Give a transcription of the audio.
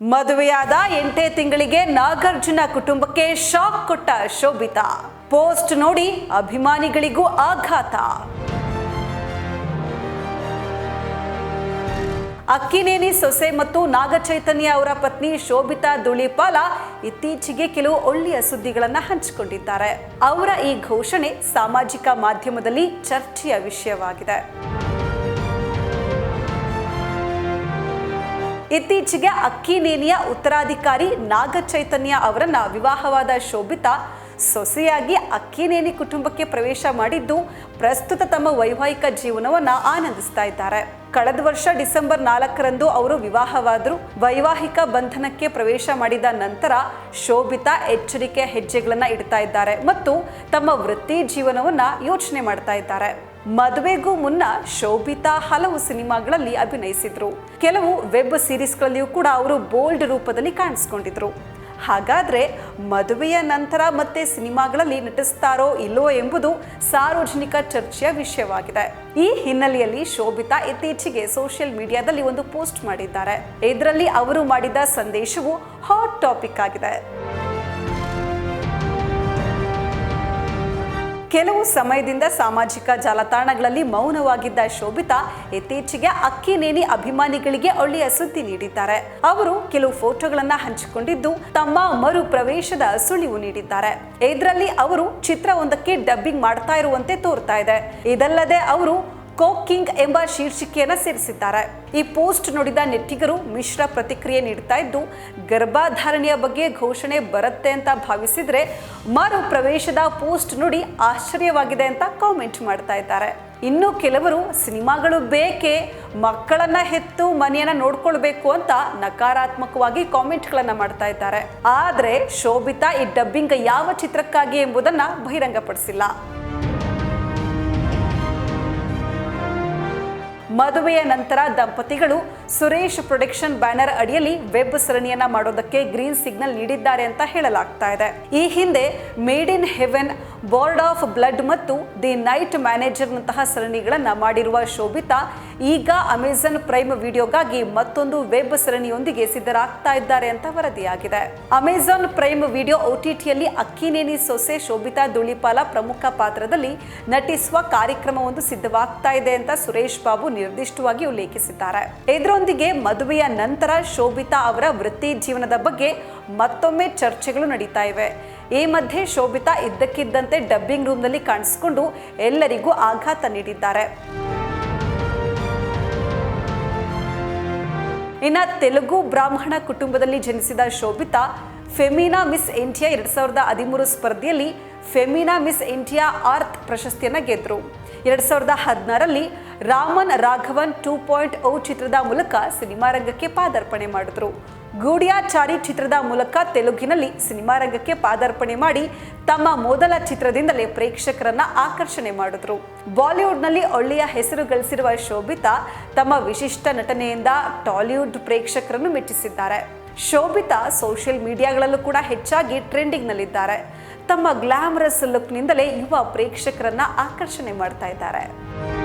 ಮದುವೆಯಾದ ಎಂಟೇ ತಿಂಗಳಿಗೆ ನಾಗಾರ್ಜುನ ಕುಟುಂಬಕ್ಕೆ ಶಾಕ್ ಕೊಟ್ಟ ಶೋಭಿತಾ. ಪೋಸ್ಟ್ ನೋಡಿ ಅಭಿಮಾನಿಗಳಿಗೂ ಆಘಾತ. ಅಕ್ಕಿನೇನಿ ಸೊಸೆ ಮತ್ತು ನಾಗಚೈತನ್ಯ ಅವರ ಪತ್ನಿ ಶೋಭಿತಾ ಧುಳಿಪಾಲ ಇತ್ತೀಚೆಗೆ ಕೆಲವು ಒಳ್ಳೆಯ ಸುದ್ದಿಗಳನ್ನು ಹಂಚಿಕೊಂಡಿದ್ದಾರೆ. ಅವರ ಈ ಘೋಷಣೆ ಸಾಮಾಜಿಕ ಮಾಧ್ಯಮದಲ್ಲಿ ಚರ್ಚೆಯ ವಿಷಯವಾಗಿದೆ. ಇತ್ತೀಚೆಗೆ ಅಕ್ಕಿನೇನಿಯ ಉತ್ತರಾಧಿಕಾರಿ ನಾಗಚೈತನ್ಯ ಅವರನ್ನ ವಿವಾಹವಾದ ಶೋಭಿತಾ ಸೊಸೆಯಾಗಿ ಅಕ್ಕಿನೇನಿ ಕುಟುಂಬಕ್ಕೆ ಪ್ರವೇಶ ಮಾಡಿದ್ದು, ಪ್ರಸ್ತುತ ತಮ್ಮ ವೈವಾಹಿಕ ಜೀವನವನ್ನ ಆನಂದಿಸ್ತಾ ಇದ್ದಾರೆ. ಕಳೆದ ವರ್ಷ ಡಿಸೆಂಬರ್ ನಾಲ್ಕರಂದು ಅವರು ವಿವಾಹವಾದರು. ವೈವಾಹಿಕ ಬಂಧನಕ್ಕೆ ಪ್ರವೇಶ ಮಾಡಿದ ನಂತರ ಶೋಭಿತಾ ಎಚ್ಚರಿಕೆ ಹೆಜ್ಜೆಗಳನ್ನ ಇಡ್ತಾ ಇದ್ದಾರೆ ಮತ್ತು ತಮ್ಮ ವೃತ್ತಿ ಜೀವನವನ್ನ ಯೋಚನೆ ಮಾಡ್ತಾ ಇದ್ದಾರೆ. ಮದುವೆಗೂ ಮುನ್ನ ಶೋಭಿತಾ ಹಲವು ಸಿನಿಮಾಗಳಲ್ಲಿ ಅಭಿನಯಿಸಿದ್ರು. ಕೆಲವು ವೆಬ್ ಸೀರೀಸ್ಗಳಲ್ಲಿಯೂ ಕೂಡ ಅವರು ಬೋಲ್ಡ್ ರೂಪದಲ್ಲಿ ಕಾಣಿಸ್ಕೊಂಡಿದ್ರು. ಹಾಗಾದ್ರೆ ಮದುವೆಯ ನಂತರ ಮತ್ತೆ ಸಿನಿಮಾಗಳಲ್ಲಿ ನಟಿಸ್ತಾರೋ ಇಲ್ಲವೋ ಎಂಬುದು ಸಾರ್ವಜನಿಕ ಚರ್ಚೆಯ ವಿಷಯವಾಗಿದೆ. ಈ ಹಿನ್ನೆಲೆಯಲ್ಲಿ ಶೋಭಿತಾ ಇತ್ತೀಚೆಗೆ ಸೋಷಿಯಲ್ ಮೀಡಿಯಾದಲ್ಲಿ ಒಂದು ಪೋಸ್ಟ್ ಮಾಡಿದ್ದಾರೆ. ಇದರಲ್ಲಿ ಅವರು ಮಾಡಿದ ಸಂದೇಶವು ಹಾಟ್ ಟಾಪಿಕ್ ಆಗಿದೆ. ಕೆಲವು ಸಮಯದಿಂದ ಸಾಮಾಜಿಕ ಜಾಲತಾಣಗಳಲ್ಲಿ ಮೌನವಾಗಿದ್ದ ಶೋಭಿತಾ ಇತ್ತೀಚೆಗೆ ಅಕ್ಕಿನೇನಿ ಅಭಿಮಾನಿಗಳಿಗೆ ಒಳ್ಳೆಯ ಸುದ್ದಿ ನೀಡಿದ್ದಾರೆ. ಅವರು ಕೆಲವು ಫೋಟೋಗಳನ್ನ ಹಂಚಿಕೊಂಡಿದ್ದು, ತಮ್ಮ ಮರು ಪ್ರವೇಶದ ಸುಳಿವು ನೀಡಿದ್ದಾರೆ. ಇದರಲ್ಲಿ ಅವರು ಚಿತ್ರವೊಂದಕ್ಕೆ ಡಬ್ಬಿಂಗ್ ಮಾಡ್ತಾ ಇರುವಂತೆ ತೋರ್ತಾ ಇದೆ. ಇದಲ್ಲದೆ ಅವರು ಕೋಕಿಂಗ್ ಎಂಬ ಶೀರ್ಷಿಕೆಯನ್ನು ಸೇರಿಸಿದ್ದಾರೆ. ಈ ಪೋಸ್ಟ್ ನೋಡಿದ ನೆಟ್ಟಿಗರು ಮಿಶ್ರ ಪ್ರತಿಕ್ರಿಯೆ ನೀಡ್ತಾ ಇದ್ದು, ಗರ್ಭಧಾರಣೆಯ ಬಗ್ಗೆ ಘೋಷಣೆ ಬರುತ್ತೆ ಅಂತ ಭಾವಿಸಿದ್ರೆ ಮರು ಪ್ರವೇಶದ ಪೋಸ್ಟ್ ನೋಡಿ ಆಶ್ಚರ್ಯವಾಗಿದೆ ಅಂತ ಕಾಮೆಂಟ್ ಮಾಡ್ತಾ ಇದ್ದಾರೆ. ಇನ್ನು ಕೆಲವರು ಸಿನಿಮಾಗಳು ಬೇಕೇ, ಮಕ್ಕಳನ್ನ ಹೆತ್ತು ಮನೆಯನ್ನ ನೋಡ್ಕೊಳ್ಬೇಕು ಅಂತ ನಕಾರಾತ್ಮಕವಾಗಿ ಕಾಮೆಂಟ್ಗಳನ್ನ ಮಾಡ್ತಾ ಇದ್ದಾರೆ. ಆದ್ರೆ ಶೋಭಿತಾ ಈ ಡಬ್ಬಿಂಗ್ ಯಾವ ಚಿತ್ರಕ್ಕಾಗಿ ಎಂಬುದನ್ನ ಬಹಿರಂಗಪಡಿಸಿಲ್ಲ. ಮದುವೆಯ ನಂತರ ದಂಪತಿಗಳು ಸುರೇಶ್ ಪ್ರೊಡಕ್ಷನ್ ಬ್ಯಾನರ್ ಅಡಿಯಲ್ಲಿ ವೆಬ್ ಸರಣಿಯನ್ನ ಮಾಡೋದಕ್ಕೆ ಗ್ರೀನ್ ಸಿಗ್ನಲ್ ನೀಡಿದ್ದಾರೆ ಅಂತ ಹೇಳಲಾಗ್ತಾ ಇದೆ. ಈ ಹಿಂದೆ made in heaven bard of blood ಮತ್ತು ದಿ ನೈಟ್ ಮ್ಯಾನೇಜರ್ ನಂತಹ ಸರಣಿಗಳನ್ನ ಮಾಡಿರುವ ಶೋಭಿತಾ ಈಗ ಅಮೆಜಾನ್ ಪ್ರೈಮ್ ವಿಡಿಯೋಗಾಗಿ ಮತ್ತೊಂದು ವೆಬ್ ಸರಣಿಯೊಂದಿಗೆ ಸಿದ್ಧರಾಗ್ತಾ ಇದ್ದಾರೆ ಅಂತ ವರದಿಯಾಗಿದೆ. ಅಮೆಜಾನ್ ಪ್ರೈಮ್ ವಿಡಿಯೋ ಒಟಿಟಿಯಲ್ಲಿ ಅಕ್ಕಿನೇನಿ ಸೊಸೆ ಶೋಭಿತಾ ಧುಳಿಪಾಲ ಪ್ರಮುಖ ಪಾತ್ರದಲ್ಲಿ ನಟಿಸುವ ಕಾರ್ಯಕ್ರಮವೊಂದು ಸಿದ್ಧವಾಗ್ತಾ ಇದೆ ಅಂತ ಸುರೇಶ್ ಬಾಬು ನಿರ್ದಿಷ್ಟವಾಗಿ ಉಲ್ಲೇಖಿಸಿದ್ದಾರೆ. ಇದರೊಂದಿಗೆ ಮದುವೆಯ ನಂತರ ಶೋಭಿತಾ ಅವರ ವೃತ್ತಿ ಜೀವನದ ಬಗ್ಗೆ ಮತ್ತೊಮ್ಮೆ ಚರ್ಚೆಗಳು ನಡೀತಾ ಇವೆ. ಈ ಮಧ್ಯೆ ಶೋಭಿತಾ ಇದ್ದಕ್ಕಿದ್ದಂತೆ ಡಬ್ಬಿಂಗ್ ರೂಮ್ನಲ್ಲಿ ಕಾಣಿಸಿಕೊಂಡು ಎಲ್ಲರಿಗೂ ಆಘಾತ ನೀಡಿದ್ದಾರೆ. ಇನ್ನ ತೆಲುಗು ಬ್ರಾಹ್ಮಣ ಕುಟುಂಬದಲ್ಲಿ ಜನಿಸಿದ ಶೋಭಿತಾ, ಫೆಮಿನಾ ಮಿಸ್ ಇಂಡಿಯಾ ಎರಡ್ ಸಾವಿರದ ಹದಿಮೂರು ಸ್ಪರ್ಧೆಯಲ್ಲಿ ಫೆಮಿನಾ ಮಿಸ್ ಇಂಡಿಯಾ ಆರ್ತ್ ಪ್ರಶಸ್ತಿಯನ್ನು ಗೆದ್ದರು ಎರಡ್ ಸಾವಿರದ ಹದಿನಾರರಲ್ಲಿ Raman Raghavan two point O ಚಿತ್ರದ ಮೂಲಕ ಸಿನಿಮಾ ರಂಗಕ್ಕೆ ಪಾದಾರ್ಪಣೆ ಮಾಡಿದ್ರು. ಗೂಡಿಯಾಚಾರಿ ಚಿತ್ರದ ಮೂಲಕ ತೆಲುಗಿನಲ್ಲಿ ಸಿನಿಮಾ ರಂಗಕ್ಕೆ ಪಾದಾರ್ಪಣೆ ಮಾಡಿ ತಮ್ಮ ಮೊದಲ ಚಿತ್ರದಿಂದಲೇ ಪ್ರೇಕ್ಷಕರನ್ನ ಆಕರ್ಷಣೆ ಮಾಡಿದ್ರು. ಬಾಲಿವುಡ್ನಲ್ಲಿ ಒಳ್ಳೆಯ ಹೆಸರು ಗಳಿಸಿರುವ ಶೋಭಿತಾ ತಮ್ಮ ವಿಶಿಷ್ಟ ನಟನೆಯಿಂದ ಟಾಲಿವುಡ್ ಪ್ರೇಕ್ಷಕರನ್ನು ಮೆಚ್ಚಿಸಿದ್ದಾರೆ. ಶೋಭಿತಾ ಸೋಷಿಯಲ್ ಮೀಡಿಯಾಗಳಲ್ಲೂ ಕೂಡ ಹೆಚ್ಚಾಗಿ ಟ್ರೆಂಡಿಂಗ್ನಲ್ಲಿದ್ದಾರೆ. ತಮ್ಮ ಗ್ಲಾಮರಸ್ ಲುಕ್ನಿಂದಲೇ ಯುವ ಪ್ರೇಕ್ಷಕರನ್ನ ಆಕರ್ಷಣೆ ಮಾಡ್ತಾ ಇದ್ದಾರೆ.